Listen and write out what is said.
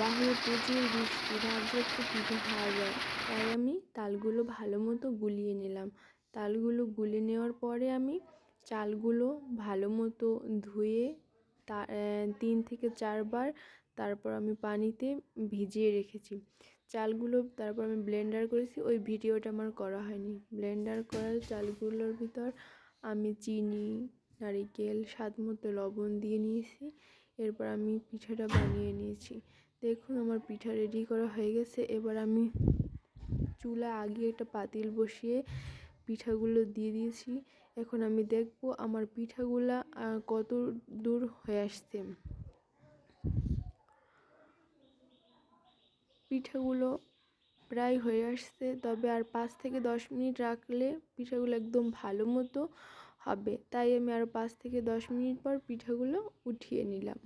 বাহিরে প্রচুর বৃষ্টি ভাবছি একটু পিঠে খাওয়া যায়। তাই আমি তালগুলো ভালো মতো গুলিয়ে নিলাম। তালগুলো গুলে নেওয়ার পরে আমি চালগুলো ভালো মতো ধুয়ে তা তিন থেকে চারবার তারপর আমি পানিতে ভিজিয়ে রেখেছি। চালগুলো তারপর আমি ব্লেন্ডার করেছি। ওই ভিডিওটা আমার করা হয়নি। ব্লেন্ডার করার চালগুলোর ভিতর আমি চিনি, নারিকেল, স্বাদ মতো লবণ দিয়ে নিয়েছি। এরপর আমি পিঠাটা বানিয়ে নিয়েছি। দেখুন, আমার পিঠা রেডি করা হয়ে গেছে। এবার আমি চুলা আগে একটা পাতিল বসিয়ে পিঠাগুলো দিয়ে দিয়েছি। এখন আমি দেখব আমার পিঠাগুলা কত দূর হয়ে আসছে। পিঠাগুলো প্রায় হয়ে আসছে, তবে আর পাঁচ থেকে দশ মিনিট রাখলে পিঠাগুলো একদম ভালো মতো হবে। তাই আমি আর পাঁচ থেকে দশ মিনিট পর পিঠাগুলো উঠিয়ে নিলাম।